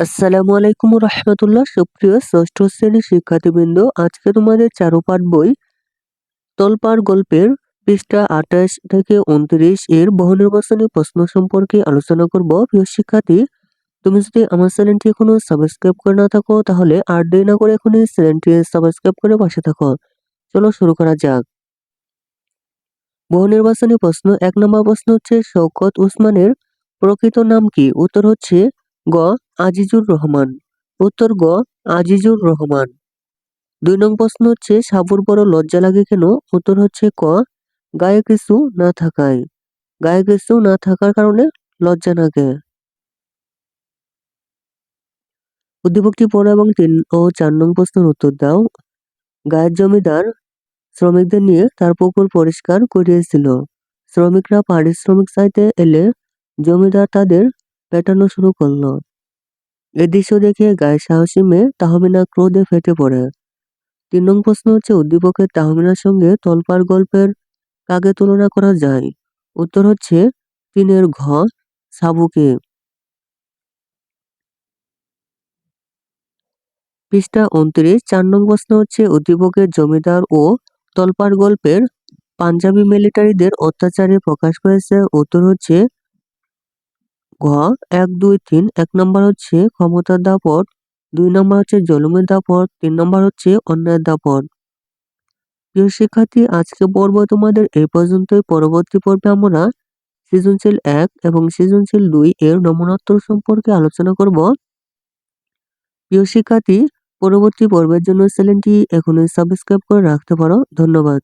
আসসালামু আলাইকুম রহমতুল্লাহ, সুপ্রিয় ষষ্ঠ শ্রেণির শিক্ষার্থীবৃন্দ, আজকে তোমাদের চারুপাঠ বই তলপাড় গল্পের পৃষ্ঠা আঠাশ থেকে উনত্রিশ এর বহুনির্বাচনী প্রশ্ন সম্পর্কে আলোচনা করব। প্রিয় শিক্ষার্থী, তুমি যদি আমার চ্যানেলটি এখনও সাবস্ক্রাইব করে না থাকো, তাহলে আর দেরি না করে এখনই চ্যানেলটি সাবস্ক্রাইব করে পাশে থাকো। চলো শুরু করা যাক। বহুনির্বাচনী প্রশ্ন, এক নম্বর প্রশ্ন হচ্ছে, শওকত উসমানের প্রকৃত নাম কি? উত্তর হচ্ছে গ, আজিজুর রহমান। উত্তর গ, আজিজুর রহমান। দুই নং প্রশ্ন হচ্ছে, সাবুর বড় লজ্জা লাগে কেন? উত্তর হচ্ছে ক, গায়ে কিছু না থাকায়। গায়ে কিছু না থাকার কারণে লজ্জা লাগে। উদ্দীপকটি পড়ো এবং তিন ও চার নং প্রশ্নের উত্তর দাও। গায়ের জমিদার শ্রমিকদের নিয়ে তার পুকুর পরিষ্কার করিয়েছিল। শ্রমিকরা পারিশ্রমিক চাইতে এলে জমিদার তাদের পেটানো শুরু করল। এ দৃশ্য দেখে গায়ে সাহসী মেয়ে তাহমিনা ক্রোধে ফেটে পড়ে। তিন নং প্রশ্ন হচ্ছে, উদ্দীপকের তাহমিনার সঙ্গে তলপার গল্পের কাকে তুলনা করা যায়? উত্তর হচ্ছে তিনের ঘ, সাবুকে। পৃষ্ঠা উনত্রিশ, চার নং প্রশ্ন হচ্ছে, উদ্দীপকের জমিদার ও তলপার গল্পের পাঞ্জাবি মিলিটারিদের অত্যাচারে প্রকাশ পেয়েছে। উত্তর হচ্ছে ঘ এক, দুই, তিন, এক নম্বর হচ্ছে ক্ষমতার দাপট, দুই নম্বর হচ্ছে জলমের দাপট, তিন নম্বর হচ্ছে অন্যায়ের দাপট। প্রিয় শিক্ষার্থী আজকে পর্ব তোমাদের এই পর্যন্তই। পরবর্তী পর্বে আমরা সৃজনশীল এক এবং সৃজনশীল দুই এর নমুনোত্তর সম্পর্কে আলোচনা করব। প্রিয় শিক্ষার্থী, পরবর্তী পর্বের জন্য চ্যানেলটি এখনই সাবস্ক্রাইব করে রাখতে পারো। ধন্যবাদ।